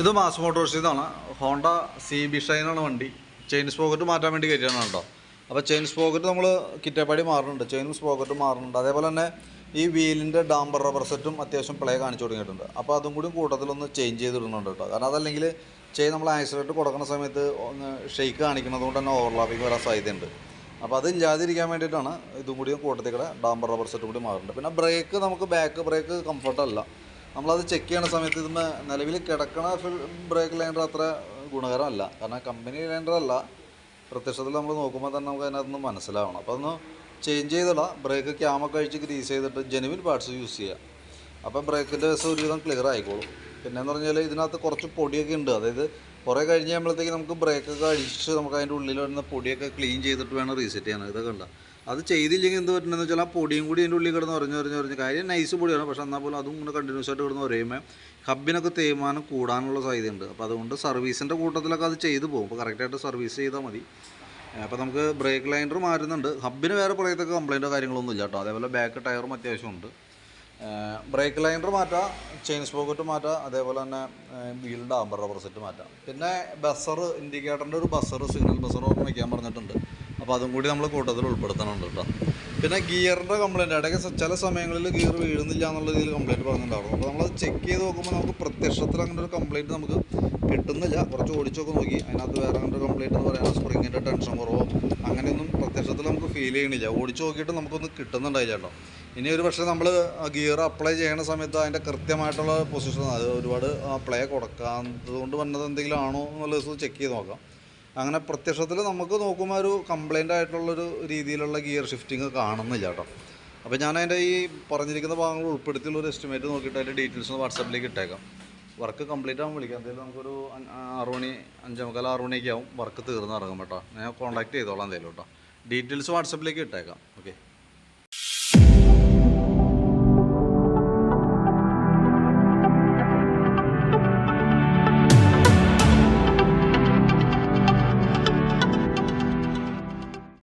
ഇത് മാസ് മോട്ടോഴ്സിൽ നിന്നാണ് Honda C B ഷൈനാണ് വണ്ടി. ചെയിൻ സ്പോക്കറ്റ് മാറ്റാൻ വേണ്ടി കയറ്റിയാണ് കേട്ടോ. അപ്പോൾ ചെയിൻ സ്പോക്കറ്റ് നമ്മൾ കിറ്റപ്പാടി മാറുന്നുണ്ട്. ചെയിൻ സ്പോക്കറ്റ് മാറുന്നുണ്ട്. അതേപോലെ തന്നെ ഈ വീലിന്റെ ഡാംബർ റബ്ബർ സെറ്റും അത്യാവശ്യം പ്ലേ കാണിച്ചു തുടങ്ങിയിട്ടുണ്ട്. അപ്പോൾ അതും കൂടി കൂട്ടത്തിലൊന്ന് ചേഞ്ച് ചെയ്തിടുന്നുണ്ട് കേട്ടോ. കാരണം അതല്ലെങ്കിൽ ചെയിൻ നമ്മൾ ആക്സിഡന്റ് കൊടുക്കുന്ന സമയത്ത് ഒന്ന് ഷെയ്ക്ക് കാണിക്കുന്നത് കൊണ്ട് തന്നെ ഓവർലാപ്പിംഗ് വരാൻ സാധ്യതയുണ്ട്. അപ്പോൾ അത് ഇല്ലാതിരിക്കാൻ വേണ്ടിയിട്ടാണ് ഇതും കൂടി കൂട്ടത്തിൽ കൂടെ ഡാംബർ റബ്ബർ സെറ്റും കൂടി മാറുന്നുണ്ട് പിന്നെ ബ്രേക്ക് നമുക്ക് ബാക്ക് ബ്രേക്ക് കംഫർട്ടല്ല നമ്മളത് ചെക്ക് ചെയ്യണ സമയത്ത് ഇതിന് നിലവിൽ കിടക്കണ ഫിൽ ബ്രേക്ക് ലൈൻഡർ അത്ര ഗുണകരമല്ല. കാരണം കമ്പനി ലൈൻഡർ അല്ല. പ്രത്യക്ഷത്തിൽ നമ്മൾ നോക്കുമ്പോൾ തന്നെ നമുക്ക് അതിനകത്ത് നിന്ന് മനസ്സിലാവണം അപ്പോൾ അതൊന്ന് ചേഞ്ച് ചെയ്തുള്ള ബ്രേക്ക് ക്യാമൊക്കെ കഴിച്ച് ഗ്രീസ് ചെയ്തിട്ട് ജെനുവിൻ പാർട്സ് യൂസ് ചെയ്യുക അപ്പം ബ്രേക്കിന്റെ ദിവസം ഒരുവിധം ക്ലിയർ ആയിക്കോളും. പിന്നെന്ന് പറഞ്ഞാൽ ഇതിനകത്ത് കുറച്ച് പൊടിയൊക്കെ ഉണ്ട്. അതായത് കുറേ കഴിഞ്ഞ് കഴിയുമ്പോഴത്തേക്ക് നമുക്ക് ബ്രേക്കൊക്കെ അഴിച്ച് നമുക്ക് അതിന്റെ ഉള്ളിൽ വരുന്ന പൊടിയൊക്കെ ക്ലീൻ ചെയ്തിട്ട് വേണം റീസെറ്റ് ചെയ്യാൻ. ഇതൊക്കെ ഉണ്ട്. അത് ചെയ്തില്ലെങ്കിൽ എന്ത് പറ്റുന്നതെന്ന് വെച്ചാൽ ആ പൊടിയും കൂടി അതിന്റെ ഉള്ളിൽ കിടന്ന് ഉറഞ്ഞ് ഉറഞ്ഞ് ഉറഞ്ഞ് കാര്യം നൈസ് പൊടിയാണ്. പക്ഷെ എന്നാൽ പോലും അതും ഇങ്ങനെ കണ്ടിന്യൂസ് ആയിട്ട് കിടന്ന് ഉരയുമ്പോൾ ഹബിനൊക്കെ തേയ്മാനം കൂടാനുള്ള സാധ്യതയുണ്ട്. അപ്പോൾ അതുകൊണ്ട് സർവീസിന്റെ കൂട്ടത്തിലൊക്കെ അത് ചെയ്തു പോകും. അപ്പോൾ കറക്റ്റായിട്ട് സർവീസ് ചെയ്താൽ മതി. അപ്പോൾ നമുക്ക് ബ്രേക്ക് ലൈനർ മാറ്റുന്നുണ്ട്. ഹബിന് വേറെ പുറത്തൊക്കെ കംപ്ലയിന്റോ കാര്യങ്ങളൊന്നും ഇല്ല കേട്ടോ. അതേപോലെ ബാക്ക് ടയറും അത്യാവശ്യമുണ്ട്. ബ്രേക്ക് ലൈനർ മാറ്റാം. ചെയിൻ സ്പോക്കറ്റ് മാറ്റാം അതേപോലെ തന്നെ വീലിന്റെ റബ്ബർ സെറ്റ് മാറ്റാം. പിന്നെ ബസർ ഇൻഡിക്കേറ്ററിന്റെ ഒരു ബസർ സിഗ്നൽ ബസർ ഓർമ്മ വയ്ക്കാൻ പറഞ്ഞിട്ടുണ്ട്. അപ്പോൾ അതും കൂടി നമ്മൾ കൂട്ടത്തിൽ ഉൾപ്പെടുത്തണുണ്ട് കേട്ടോ പിന്നെ ഗിയറിന്റെ കംപ്ലൈന്റ് ഇടയ്ക്ക് ചില സമയങ്ങളിൽ ഗിയർ വീഴുന്നില്ല എന്നുള്ള രീതിയിൽ കംപ്ലൈന്റ് പറഞ്ഞിട്ടുണ്ടായിരുന്നു. അപ്പോൾ നമ്മളത് ചെക്ക് ചെയ്ത് നോക്കുമ്പോൾ നമുക്ക് പ്രത്യക്ഷത്തിൽ അങ്ങനെ ഒരു കംപ്ലൈന്റ് നമുക്ക് കിട്ടുന്നില്ല. കുറച്ച് ഓടിച്ചൊക്കെ നോക്കി. അതിനകത്ത് വേറെ അങ്ങനെ ഒരു കംപ്ലൈന്റ് എന്ന് പറയുന്നത് സ്പ്രിങ്ങിന്റെ ടെൻഷൻ കുറവോ അങ്ങനെയൊന്നും പ്രത്യക്ഷത്തിൽ നമുക്ക് ഫീൽ ചെയ്യണില്ല. ഓടിച്ച് നോക്കിയിട്ട് നമുക്കൊന്നും കിട്ടുന്നുണ്ടായില്ല കേട്ടോ. ഇനി ഒരു പക്ഷേ നമ്മൾ ഗിയർ അപ്ലൈ ചെയ്യണ സമയത്ത് അതിന്റെ കൃത്യമായിട്ടുള്ള പൊസിഷൻ അത് ഒരുപാട് പ്ലേ കൊടുക്കാത്തതുകൊണ്ട് വന്നത് എന്തെങ്കിലും ആണോ എന്നുള്ളത് ചെക്ക് ചെയ്ത് നോക്കാം. അങ്ങനെ പ്രത്യക്ഷത്തിൽ നമുക്ക് നോക്കുമ്പോൾ ഒരു കംപ്ലൈന്റ് ആയിട്ടുള്ളൊരു രീതിയിലുള്ള ഗിയർ ഷിഫ്റ്റിംഗ് കാണുന്നില്ല കേട്ടോ. അപ്പോൾ ഞാൻ അതിന്റെ ഈ പറഞ്ഞിരിക്കുന്ന ഭാഗങ്ങൾ ഉൾപ്പെടുത്തിയുള്ള ഒരു എസ്റ്റിമേറ്റ് നോക്കിയിട്ട് അതിന്റെ ഡീറ്റെയിൽസ് ഒന്ന് വാട്സാപ്പിലേക്ക് ഇട്ടേക്കാം. വർക്ക് കംപ്ലീറ്റ് ആകുമ്പോൾ വിളിക്കാം. എന്തായാലും നമുക്കൊരു ആറു മണി അഞ്ചേ മുക്കാൽ ആറ് മണിയൊക്കെ ആവും. വർക്ക് തീർന്നിറങ്ങും കേട്ടോ. ഞാൻ കോൺടാക്ട് ചെയ്തോളാം എന്തായാലും കേട്ടോ. ഡീറ്റെയിൽസ് വാട്സാപ്പിലേക്ക് ഇട്ടേക്കാം.